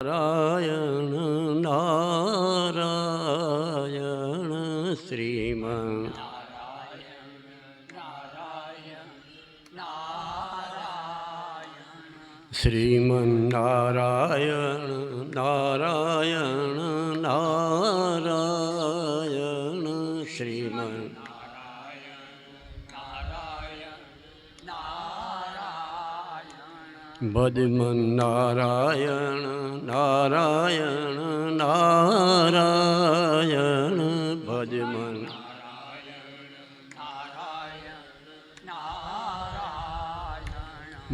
નારાયણ નારાયણ શ્રીમન શ્રીમન નારાયણ નારાયણ ભજમન નારાયણ નારાયણ નારાયણ ભજમન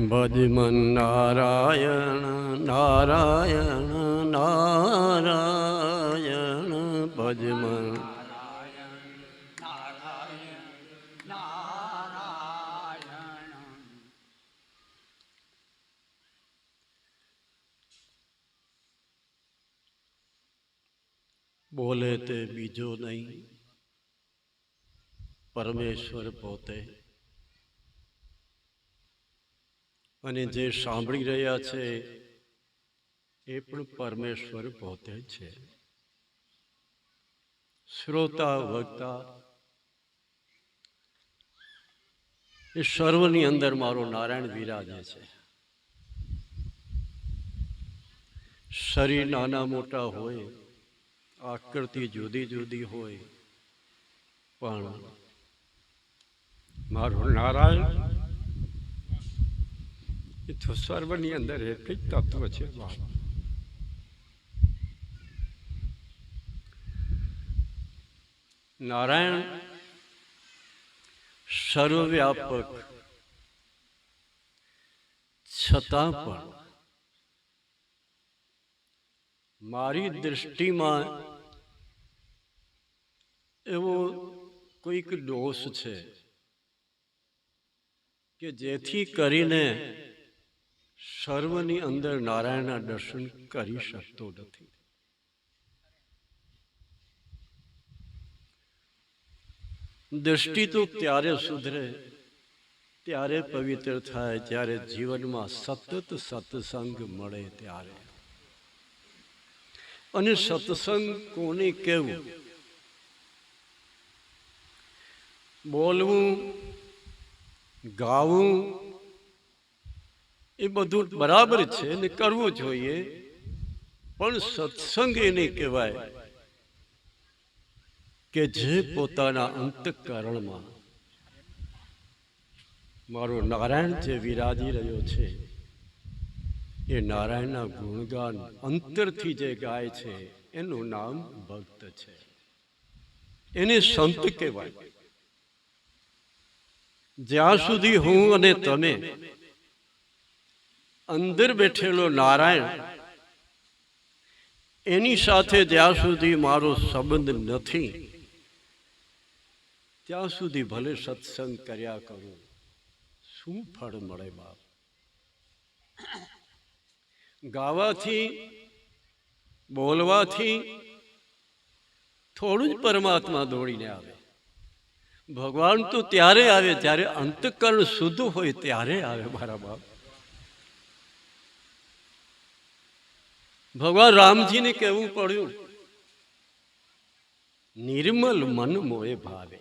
ભજમન નારાયણ નારાયણ નારાયણ ભજમન તે બીજો નહીં. પરમેશ્વર પોતે. અને જે સાંભળી રહ્યા છે, એ પણ પરમેશ્વર પોતે છે. શ્રોતા, વક્તા, એ સર્વની અંદર મારો નારાયણ વિરાજે છે. શરીર નાના મોટા હોય આકૃતિ જુદી જુદી હોય. પણ મારું નારાયણ એ તો સર્વની અંદર એક જ તત્વ છે બાપ. નારાયણ સર્વવ્યાપક છતાં પણ મારી દૃષ્ટિમાં એવો કોઈક દોષ છે કે જેથી કરીને સર્વની અંદર નારાયણના દર્શન કરી શકતો નથી. દ્રષ્ટિ તો ત્યારે સુધરે, ત્યારે પવિત્ર થાય, જ્યારે જીવનમાં સતત સત્સંગ મળે ત્યારે. અને સત્સંગ કોને કહેવું? બોલવું, ગાવું, એ બધું બરાબર છે ને કરવું જોઈએ, પણ સત્સંગ એને કહેવાય કે જે પોતાના અંતકરણમાં મારો નારાયણ જે વિરાજી રહ્યો છે, એ નારાયણના ગુણગાન અંતરથી જે ગાય છે, એનું નામ ભક્ત છે. એને સંત કહેવાય. જ્યાં સુધી હું અને તમે અંદર બેઠેલો નારાયણ, એની સાથે જ્યાં સુધી મારો સંબંધ નથી, ત્યાં સુધી ભલે સત્સંગ કર્યા કરું, શું ફળ મળે બાપ? ગાવાથી, બોલવાથી થોડું જ પરમાત્મા દોડીને આવે. ભગવાન તો ત્યારે આવે, જ્યારે અંતકરણ શુદ્ધ હોય ત્યારે આવે મારા બાપ. ભગવાન રામજીને કહેવું પડ્યું, નિર્મલ મન મોએ ભાવે,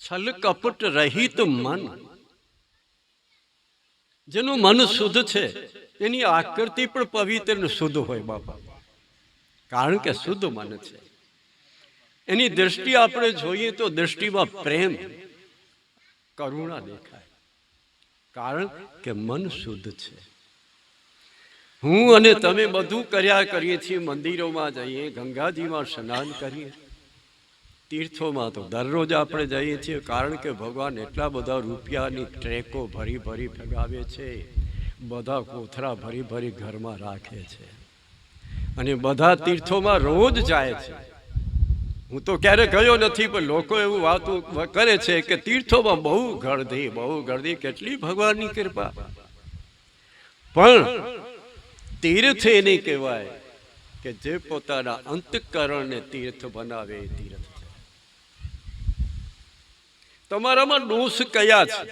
છલ કપટ રહિત મન. જેનું મન શુદ્ધ છે, એની આકૃતિ પણ પવિત્ર શુદ્ધ હોય બાપા. કારણ કે શુદ્ધ મન છે. એની દ્રષ્ટિ આપણે જોઈએ તો દ્રષ્ટિમાં પ્રેમ, કરુણા દેખાય. કારણ કે મન શુદ્ધ છે. હું અને તમે બધું કર્યા કરીએ છીએ, મંદિરોમાં જઈએ, ગંગાજીમાં સ્નાન કરીએ. તીર્થોમાં તો દરરોજ આપણે જઈએ છીએ, કારણ કે ભગવાન એટલા બધા રૂપિયાની ટ્રેકો ભરી ભરી ફગાવે છે. બધા કોથરા ભરી ભરી ઘરમાં રાખે છે. અને બધા તીર્થોમાં રોજ જાય છે. હું તો ક્યારે ગયો નથી, પણ લોકો એવું વાતો કરે છે કે તીર્થોમાં બહુ ગળદી બહુ ગળદી કેટલી ભગવાનની કૃપા. પણ તીર્થ એને કહેવાય કે જે પોતાના અંતકરણને તીર્થ બનાવે એ તીર્થ તમારામાં દોષ કયા છે?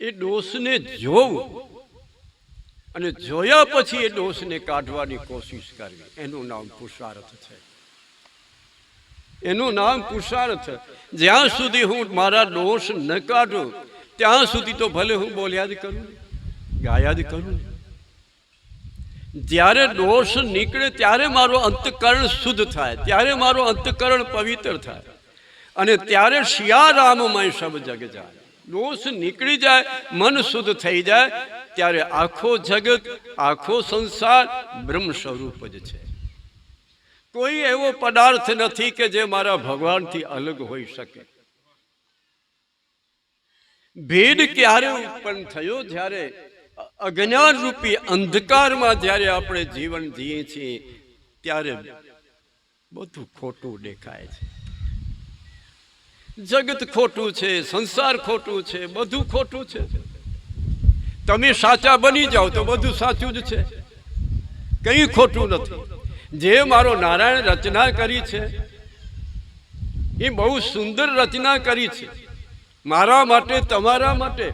એ દોષને જોવું અને જોયા પછી એ દોષને કાઢવાની કોશિશ કરવી. એનું નામ પુરુષાર્થ છે. એનું નામ પુરુષાર્થ. જ્યાં સુધી હું મારા દોષ ન કાઢું, ત્યાં સુધી તો ભલે હું બોલ્યા જ કરું, ગાયા જ કરું. જ્યારે દોષ નીકળે, ત્યારે મારો અંતકરણ શુદ્ધ થાય, ત્યારે મારો અંતકરણ પવિત્ર થાય. અને ત્યારે શિયારામમય સબ જગ જાય. દોષ નીકળી જાય, મન શુદ્ધ થઈ જાય, ત્યારે આખો જગત, આખો સંસાર બ્રહ્મ સ્વરૂપ જ છે. કોઈ એવો પદાર્થ નથી કે જે મારા ભગવાનથી અલગ હોઈ શકે. ભેદ ક્યારે ઉત્પન્ન થયો? જ્યારે અજ્ઞાન રૂપી અંધકારમાં જ્યારે આપણે જીવન જીએ છીએ, ત્યારે બધું ખોટું દેખાય છે. જગત ખોટું છે, સંસાર ખોટું છે, બધું ખોટું છે. તમે સાચા બની જાઓ તો બધું સાચું જ છે. કંઈ ખોટું નથી. જે મારો નારાયણ રચના કરી છે, એ બહુ સુંદર રચના કરી છે. મારા માટે, તમારા માટે.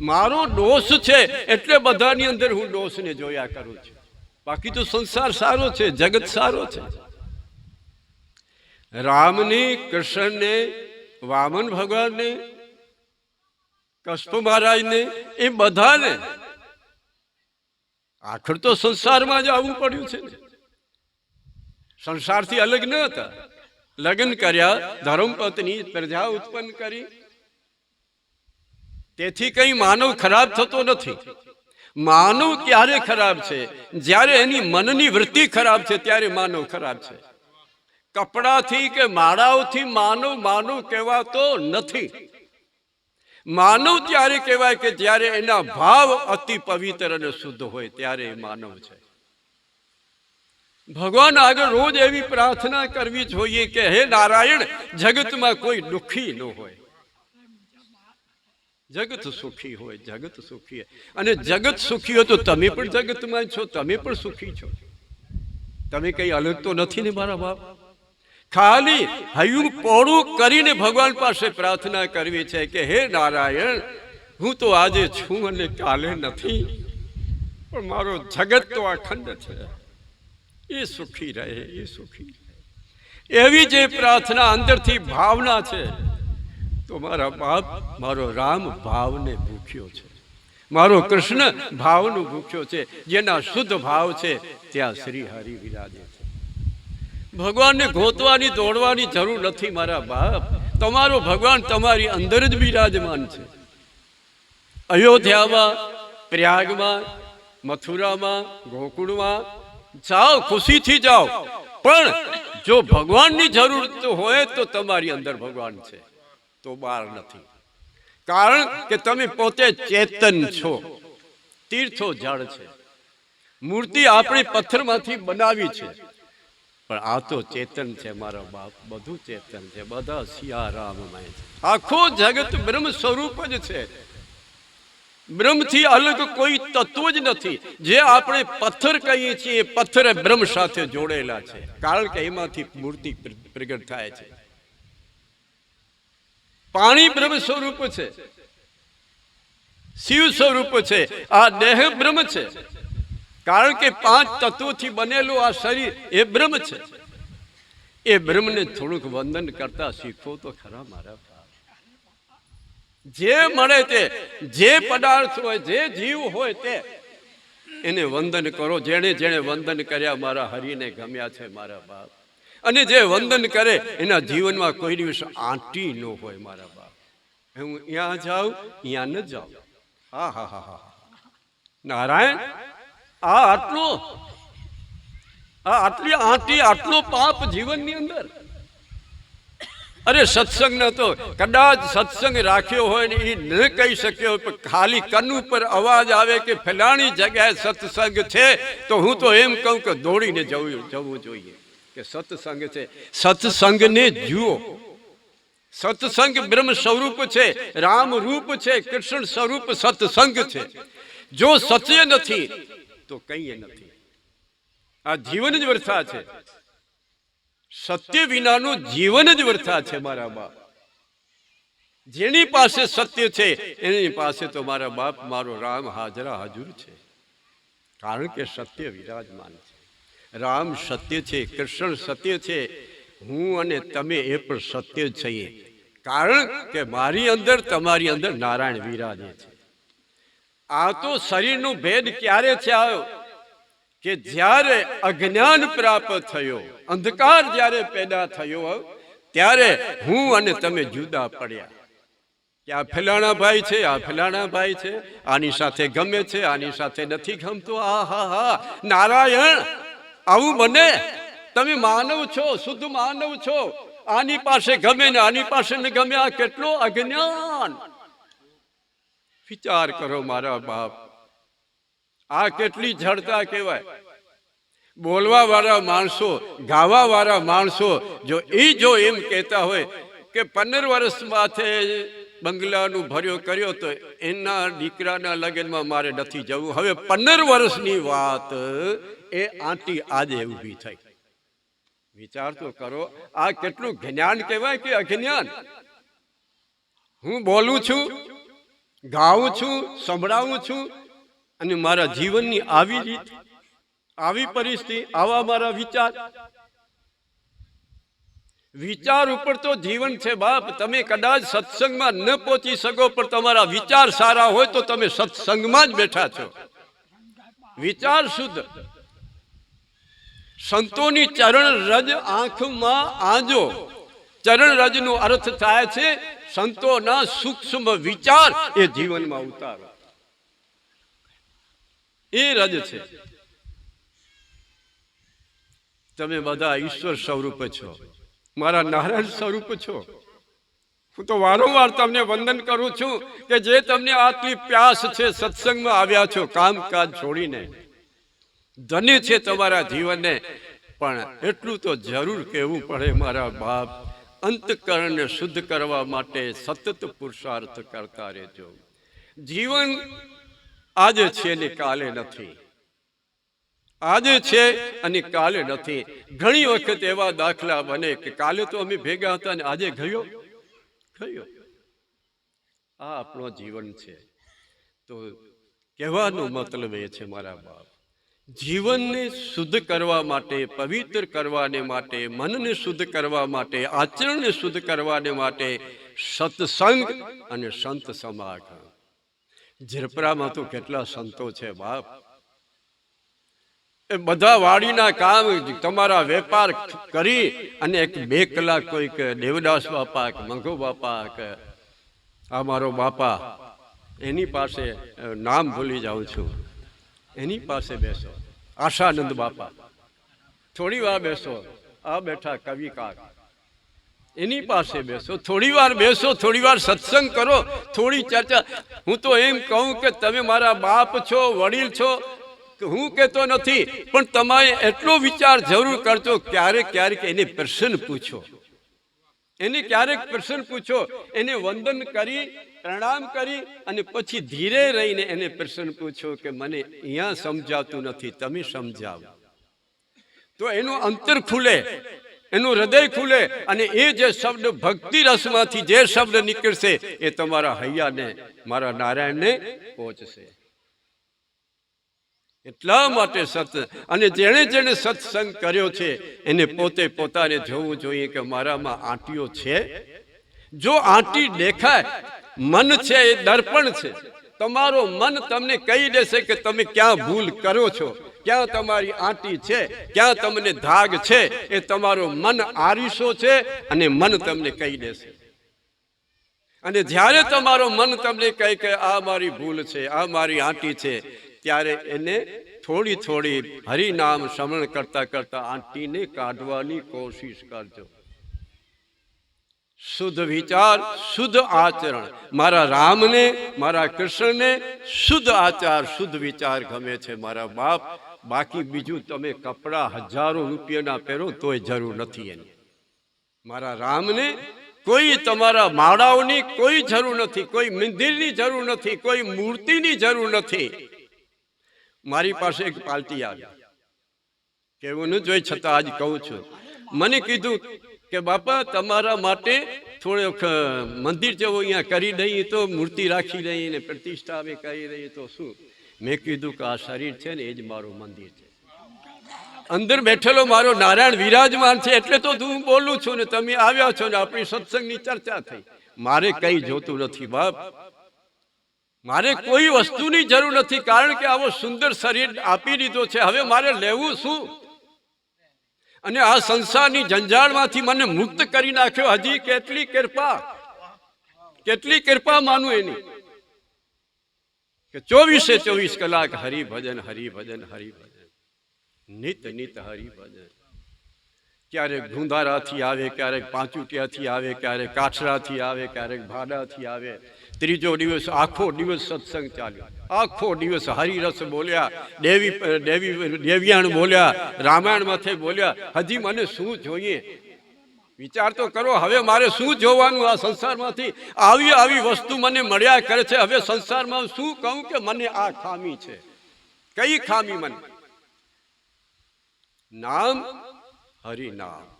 મારો દોષ છે, એટલે બધાની અંદર હું દોષને જોયા કરું છું. બાકી તો સંસાર સારો છે, જગત સારો છે. રામને, કૃષ્ણને, વામન ભગવાનને કષ્પ મહારાજને, એ બધાને આખર તો સંસારમાં જ આવવું પડ્યું છે. સંસારથી અલગ ન હતા. લગ્ન કર્યા, ધર્મપત્ની પ્રજા ઉત્પન્ન કરી. તેથી કઈ માનવ ખરાબ થતો નથી. માનવ ક્યારે ખરાબ છે? જ્યારે એની મનની વૃત્તિ ખરાબ છે, ત્યારે માનવ ખરાબ છે. કપડાથી કે માળાઓથી માનવ માનવ કહેવાતો નથી. માનવ ત્યારે કહેવાય કે જ્યારે એના ભાવ અતિ પવિત્ર અને શુદ્ધ હોય, ત્યારે એ માનવ છે. ભગવાન આગળ રોજ એવી પ્રાર્થના કરવી જોઈએ કે હે નારાયણ, જગતમાં કોઈ દુઃખી ન હોય. જગત સુખી હોય, જગત સુખી અને જગત સુખી હોય તો તમે પણ જગતમાં છો, તમે પણ સુખી છો. તમે કઈ અલગ તો નથી ને મારા બાપ? ખાલી હયું પોળું કરીને ભગવાન પાસે પ્રાર્થના કરવી છે કે, હે નારાયણ, હું તો આજે છું અને કાલે નથી, પણ મારો જગત તો અખંડ છે. એ સુખી રહે, એ સુખી રહે. એવી જે પ્રાર્થના અંદરથી ભાવના છે, તો મારા બાપ મારો રામ ભાવને ભૂખ્યો છે. મારો કૃષ્ણ ભાવનું ભૂખ્યો છે. જેના શુદ્ધ ભાવ છે, ત્યાં શ્રી હરિ વિરાજે છે. ભગવાનને ગોતવાની, દોડવાની જરૂર નથી મારા બાપ. તમારો ભગવાન તમારી અંદર જ બિરાજમાન છે. અયોધ્યામાં, પ્રયાગમાં, મથુરામાં, ગોકુળમાં જાઓ, ખુશીથી જાઓ. પણ જો ભગવાનની જરૂર હોય તો તમારી અંદર ભગવાન છે. તો બહાર નથી. કારણ કે તમે પોતે ચેતન છો. તીર્થો જળ છે. મૂર્તિ આપણે પથ્થરમાંથી બનાવી છે. પણ આ તો ચેતન છે મારા બાપ, બધું ચેતન છે, બધા સિયારામમય છે. આખું જગત બ્રહ્મ સ્વરૂપ જ છે. બ્રહ્મથી અલગ કોઈ તત્વ જ નથી. જે આપણે પથ્થર કહીએ છીએ, એ પથ્થર બ્રહ્મ સાથે જોડેલા છે. કારણ કે એમાંથી મૂર્તિ પ્રગટ થાય છે. પાણી બ્રહ્મ સ્વરૂપ છે. શિવ સ્વરૂપ છે. આ દેહ બ્રહ્મ છે. કારણ કે પાંચ તત્વોથી બનેલું આ શરીર એ બ્રહ્મ છે. એ બ્રહ્મને થોડુંક વંદન કરતા શીખો તો ખરા મારા. જે મળે તે, જે પદાર્થ હોય, જે જીવ હોય તે, એને વંદન કરો. જેણે જેણે વંદન કર્યા મારા હરિને ગમ્યા છે મારા બાપ. અને જે વંદન કરે, એના જીવનમાં કોઈ દિવસ આંટી ન હોય મારા બાપ. હું ત્યાં જાઉં? અહીંયા ન જાઉં. હા હા હા હા. નારાયણ આ આટલો આ આટલી આંટી, આટલો પાપ જીવનની અંદર. અરે સત્સંગ નતો કદાચ સત્સંગ રાખ્યો હોય ને એ ન કહી શક્યો પણ ખાલી કન ઉપર અવાજ આવે કે ફલાણી જગ્યાએ સત્સંગ છે, તો હું તો એમ કહું કે દોડીને જવું જવું જોઈએ. કે સત્સંગ છે. સત્સંગને જુઓ. સત્સંગ બ્રહ્મ સ્વરૂપ છે, રામ રૂપ છે, કૃષ્ણ સ્વરૂપ સત્સંગ છે. જો સત્ય નથી તો કંઈ નથી. આ જીવન જ વ્યર્થા છે. સત્ય વિનાનું જીવન જ વ્યર્થા છે મારા બાપ. જેની પાસે સત્ય છે, એની પાસે તો મારા બાપ મારો રામ હાજરા હાજર છે. કારણ કે સત્ય વિરાજમાન છે. રામ સત્ય છે, કૃષ્ણ સત્ય છે. હું અને તમે એ પણ સત્ય છીએ. કારણ કે મારી અંદર તમારી અંદર નારાયણ વિરાજે છે. આ તો શરીરનું ભેદ ક્યારે થયો? કે જ્યારે અજ્ઞાન પ્રાપ્ત થયો, અંધકાર જ્યારે પેદા થયો, ત્યારે હું અને તમે જુદા પડ્યા. કે આ ફલાણા ભાઈ છે, આ ફલાણા ભાઈ છે, આની સાથે ગમે છે, આની સાથે નથી ગમતો, આ, હા હા. નારાયણ, આવું બને તમે માનવ છો, શુદ્ધ માનવ છો. આની પાસે ગમે ને આની પાસે ને ગમે આ કેટલો અજ્ઞાન? વિચાર કરો મારા બાપ. આ કેટલી જડતા કહેવાય. બોલવા વાળા માણસો ગાવા વાળા માણસો, જો એ જો એમ કહેતા હોય કે પંદર વર્ષ માથે બંગલાનું ભર્યો કર્યો તો એના દીકરાના લગ્નમાં મારે નથી જવું. હવે પંદર વર્ષની વાત, એ આંટી આજે ઊભી થઈ. વિચાર તો કરો, આ કેટલું જ્ઞાન કહેવાય કે અજ્ઞાન હું બોલું છું? ગાઉં છું, સંભળાવું છું અને મારા જીવનની આવી રીત, આવી પરિસ્થિતિ, આવા મારા વિચાર. વિચાર ઉપર તો જીવન છે બાપ. તમે કદાચ સત્સંગમાં ન પહોંચી શકો, પણ તમારા વિચાર સારા હોય તો તમે સત્સંગમાં જ બેઠા છો. વિચાર શુદ્ધ. સંતોની ચરણ રજ આંખમાં આંજો. ચરણ રજનો અર્થ થાય છે સંતોના સૂક્ષ્મ વિચાર એ જીવનમાં ઉતારો. એ રજ છે. તમે બધા ઈશ્વર સ્વરૂપ છો. મારા નારાયણ સ્વરૂપ છો. હું તો વારંવાર તમને વંદન કરું છું કે જે તમને આટલી પ્યાસ છે, સત્સંગમાં આવ્યા છો, કામકાજ છોડીને. ધન્ય છે તમારા જીવનને. પણ એટલું તો જરૂર કહેવું પડે મારા બાપ. અંતકરણને શુદ્ધ કરવા માટે સતત પુરુષાર્થ કરતા રહેજો. જીવન આજે છે ને કાલે નથી. આજે છે અને કાલે નથી. ઘણી વખત એવા દાખલા બને કે કાલે તો અમે ભેગા હતા ને આજે ગયો. ગયો. આ આપણો જીવન છે. તો કહેવાનો મતલબ એ છે મારા બાપ. જીવનને શુદ્ધ કરવા માટે, પવિત્ર કરવાને માટે, મનને શુદ્ધ કરવા માટે, આચરણને શુદ્ધ કરવાને માટે સત્સંગ અને સંત સમાગમ. ઝરપરામાં તો કેટલા સંતો છે બાપ. એ બધા વાડીના કામ તમારા વેપાર કરી અને એક બે કલાક કોઈક દેવદાસ બાપા કે મંગો બાપા કે આ મારો બાપા, એની પાસે નામ ભૂલી જાઉં છું. એની પાસે બેસો. આશાનંદ બાપા. થોડી વાર બેસો. આ બેઠા કવિકાર એની પાસે બેસો. થોડી વાર બેસો, થોડી વાર સત્સંગ કરો, થોડી ચર્ચા. હું તો એમ કહું કે તમે મારા બાપ છો, વડીલ છો હું કહેતો નથી, પણ તમારે એટલો વિચાર જરૂર કરજો, ક્યારેક ક્યારેક એને પ્રશ્ન પૂછો. એને ક્યારેક પ્રશ્ન પૂછો. એને વંદન કરી પ્રણામ કરી અને પછી ધીરે રહીને એને પ્રશ્ન પૂછો કે મને અહીંયા સમજાતું નથી, તમે સમજાવો. તો એનું અંતર ખુલે, એનું હૃદય ખુલે અને એ જે શબ્દ ભક્તિ રસમાંથી જે શબ્દ નીકળશે એ તમારા હૈયાને, મારા નારાયણને પહોંચશે. એટલા માટે સત, અને જેણે જેણે સત્સંગ કર્યો છે, એને પોતે પોતાને જોવું જોઈએ કે મારામાં આંટીઓ છે. જો આંટી દેખાય મન છે એ દર્પણ છે. તમારો મન તમને કહી દેશે કે તમે ક્યાં ભૂલ કરો છો. ક્યાં તમારી આંટી છે, ક્યાં તમને ધાગ છે, એ તમારો મન આરીસો છે અને મન તમને કહી દેશે. અને જ્યારે તમારો મન તમને કહે કે આ મારી ભૂલ છે, આ મારી આંટી છે, ત્યારે એને થોડી થોડી હરિનામ સ્મરણ કરતા કરતા આંટીને કાઢવાની કોશિશ કરજો. શુદ્ધ વિચાર, શુદ્ધ આચરણ. મારા રામને, મારા કૃષ્ણને શુદ્ધ આચાર, શુદ્ધ વિચાર ગમે છે મારા બાપ. બાકી બીજું તમે કપડાં હજારો રૂપિયાના પહેરો તોય જરૂર નથી એની. મારા રામને કોઈ તમારા માળાઓની કોઈ જરૂર નથી, કોઈ મંદિરની જરૂર નથી, કોઈ મૂર્તિની જરૂર નથી. મારી પાસે એક પાલટી આવી. કેવું ન જોઈ છતાં આજ કહું છું. મને કીધું કે બાપા, તમારા માટે થોડોક મંદિર જેવું અહીંયા કરી દઈએ તો મૂર્તિ રાખી દઈએ ને પ્રતિષ્ઠા અમે કરી દઈએ તો શું? મેં કીધું કે આ શરીર છે ને એ જ મારું મંદિર છે. અંદર બેઠેલો મારો નારાયણ વિરાજમાન છે એટલે તો હું બોલું છું ને તમે આવ્યા છો ને આપણી સત્સંગની ચર્ચા થઈ. મારે કઈ જોતું નથી બાપ. મારે કોઈ વસ્તુની જરૂર નથી કારણ કે આવો સુંદર શરીર આપી દીધો છે. હવે મારે લેવું શું? અને આ સંસારની જંજાળમાંથી મને મુક્ત કરી નાખ્યો. હજી કેટલી કૃપા કેટલી કૃપા માનું એની? કે ચોવીસે ચોવીસ કલાક હરિભજન હરિભજન હરિભજન. નિત નિત હરિભજન. ક્યારેક ગુંધારાથી આવે, ક્યારેક પાંચુટિયાથી આવે, ક્યારેક કાછરાથી આવે, ક્યારેક ભાડાથી આવે. ત્રીજો દિવસ આખો દિવસ સત્સંગ ચાલ્યો. આખો દિવસ હરિરસ બોલ્યા, દેવી દેવી, દેવ્યાણ બોલ્યા, રામાયણ માથે બોલ્યા, હજી મને શું જોઈએ? વિચાર તો કરો, હવે મારે શું જોવાનું આ સંસારમાંથી? આવી આવી વસ્તુ મને મળ્યા કરે છે, હવે સંસારમાં શું કહું કે મને આ ખામી છે? કઈ ખામી મને? નામ, હરિનામ.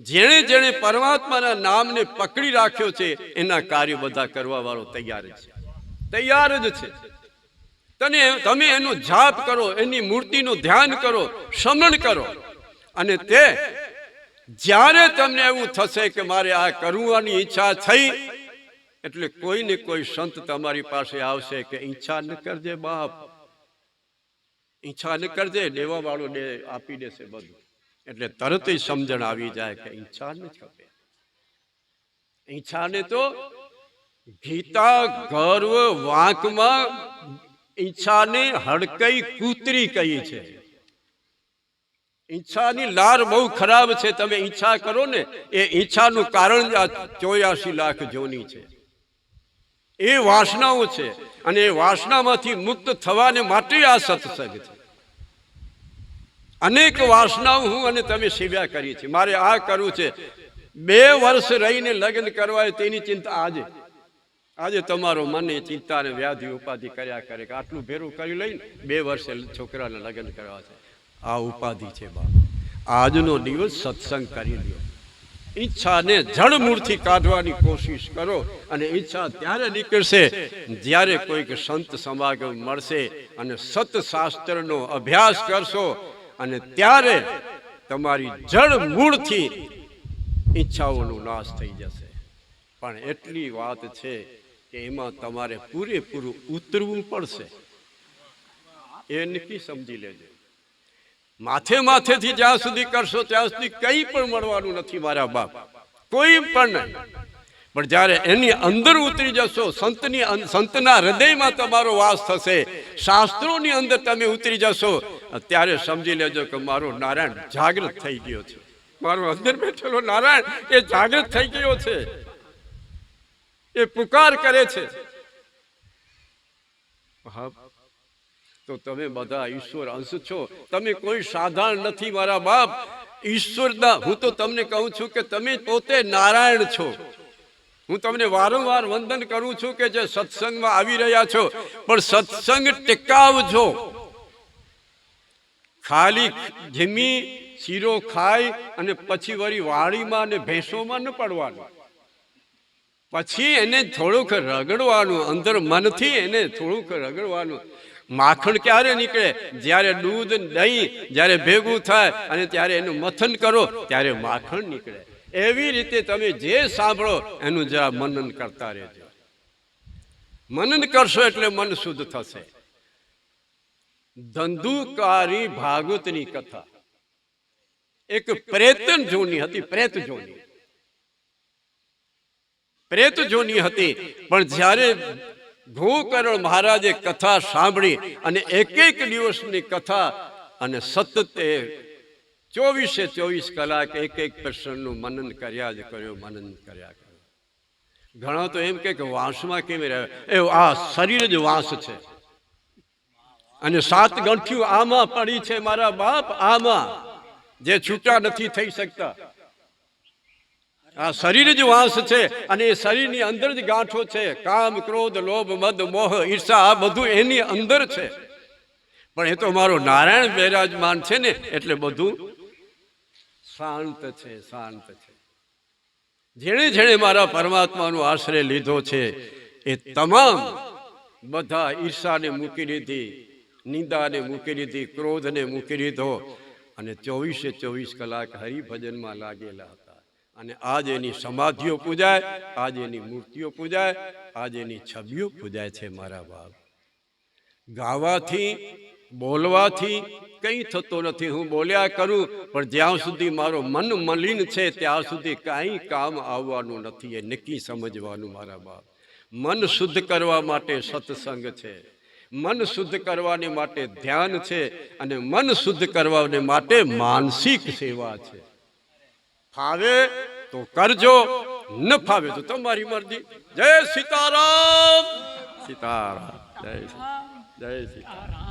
જેણે જેણે પરમાત્માના નામને પકડી રાખ્યો છે, એના કાર્ય બધા કરવા વાળો તૈયાર છે. તૈયાર જ છે. તને તમે એનો જાપ કરો, એની મૂર્તિનું ધ્યાન કરો શમણ કરો. અને તે જ્યારે તમને એવું થશે કે મારે આ કરવાની ઈચ્છા થઈ, એટલે કોઈ ને કોઈ સંત તમારી પાસે આવશે કે ઈચ્છા ન કરજે બાપ. ઈચ્છા ન કરજે દેવા વાળો આપી દેશે બધું. એટલે તરત સમજણ આવી જાય કે ઈચ્છા ન ખપે. ઈચ્છાને તો ગીતા ગર્વ વાંકમાં ઈચ્છાને હડકઈ કૂતરી કહી છે. ઈચ્છાની લાર બહુ ખરાબ છે, તમે ઈચ્છા કરો ને, એ ઈચ્છાનું કારણ ચોર્યાસી લાખ જોની છે. એ વાસનાઓ છે, અને એ વાસનામાંથી મુક્ત થવાને માટે આ સત્સંગ છે. અનેક વાસનાઓ હું અને તમે સેવ્યા કરી છે મારે આ કરવું છે. બે વર્ષ રહીને લગ્ન કરવા તેની ચિંતા આજે. આજે તમારો મને ચિંતા અને વ્યાધિ ઉપાધિ કર્યા કરે કે આટલું ભેરું કરી લઈને બે વર્ષે છોકરાને લગ્ન કરવા છે. આ ઉપાધિ છે બાપ. આજનો દિવસ સત્સંગ કરી લ્યો. ઈચ્છાને જળમૂળથી કાઢવાની કોશિશ કરો અને ઈચ્છા ત્યારે નીકળશે જ્યારે કોઈક સંત સમાગમ મળશે અને સતશાસ્ત્રનો અભ્યાસ કરશો અને ત્યારે તમારી જળ મૂળથી ઈચ્છાઓનો નાશ થઈ જશે. પણ એટલી વાત છે કે એમાં તમારે પૂરેપૂરું ઉતરવું પડશે. એ નક્કી સમજી લેજો. માથે માથેથી જ્યાં સુધી કરશો ત્યાં સુધી કંઈ પણ મળવાનું નથી મારા બાપ. કોઈ પણ નહીં. પણ જ્યારે એની અંદર ઉતરી જશો, સંતની સંતના હૃદયમાં તમારો વાસ થશે. શાસ્ત્રોની અંદર તમે ઉતરી જશો ત્યારે સમજી લેજો કે મારો નારાયણ જાગૃત થઈ ગયો છે. મારો અંદર બેઠેલો નારાયણ એ જાગૃત થઈ ગયો છે. એ પુકાર કરે છે. તો તમે બધા ઈશ્વર અંશ છો. તમે કોઈ સાધારણ નથી મારા બાપ. ઈશ્વરના, હું તો તમને કહું છું કે તમે પોતે નારાયણ છો. હું તમને વારંવાર વંદન કરું છું કે જે સત્સંગમાં આવી રહ્યા છો. પણ સત્સંગ ટેકાવજો. ખાલી જમી શીરો ખાય અને પછી વળી વાળીમાં અને ભેંસોમાં ન પડવાનું. પછી એને થોડુંક રગડવાનું, અંદર મનથી એને થોડુંક રગડવાનું. માખણ ક્યારે નીકળે? જ્યારે દૂધ દહીં જ્યારે ભેગું થાય અને ત્યારે એનું મથન કરો, ત્યારે માખણ નીકળે. એવી રીતે તમે જે સાંભળો, એનું જરા મનન કરતા રહેજો. મનન કરશો એટલે મન શુદ્ધ થશે. ધંધુકારી ભાગવતની કથા. એક પ્રેતન જોની હતી, પ્રેત જોની. પ્રેત જોની હતી, પણ જ્યારે ભૂકરણ મહારાજે કથા સાંભળી અને એક એક દિવસની કથા અને સતત એ ચોવીસે ચોવીસ કલાક એક એક પ્રશ્નનું મનન કર્યા જ કર્યો, મનન કર્યા કર્યો. ઘણા તો એમ કે વાંસમાં કેવી રહે? એ આ શરીર જ વાંસ છે. અને સાત ગંઠિયું આમાં પડી છે મારા બાપ, આમાં. જે છૂટા નથી થઈ શકતા. આ શરીર જ વાંસ છે અને એ શરીરની અંદર જ ગાંઠો છે. કામ, ક્રોધ, લોભ, મદ, મોહ, ઈર્ષા, આ બધું એની અંદર છે. પણ એ તો મારો નારાયણ બિરાજમાન છે ને, એટલે બધું શાંત છે શાંત છે. જેણે જેણે મારા પરમાત્માનો આશ્રય લીધો છે, એ તમામ બધા ઈર્ષાને મૂકી દીધી. નિંદાને મૂકી દીધી ક્રોધને મૂકી દીધો અને ચોવીસે ચોવીસ કલાક હરિભજનમાં લાગેલા હતા. અને આજ એની સમાધિઓ પૂજાય, આજ એની મૂર્તિઓ પૂજાય, આજ એની છબીઓ પૂજાય છે મારા બાપ. ગાવાથી, બોલવાથી કંઈ થતો નથી. હું બોલ્યા કરું, પણ જ્યાં સુધી મારો મન મલિન છે, ત્યાં સુધી કાંઈ કામ આવવાનું નથી. એ નક્કી સમજવાનું મારા બાપ. મન શુદ્ધ કરવા માટે સત્સંગ છે. મન શુદ્ધ કરવાને માટે ધ્યાન છે અને મન શુદ્ધ કરવાને માટે માનસિક સેવા છે. ફાવે તો કરજો, ન ફાવે તો તમારી મરજી. જય સીતારામ. સીતારામ. જય જય સીતારામ.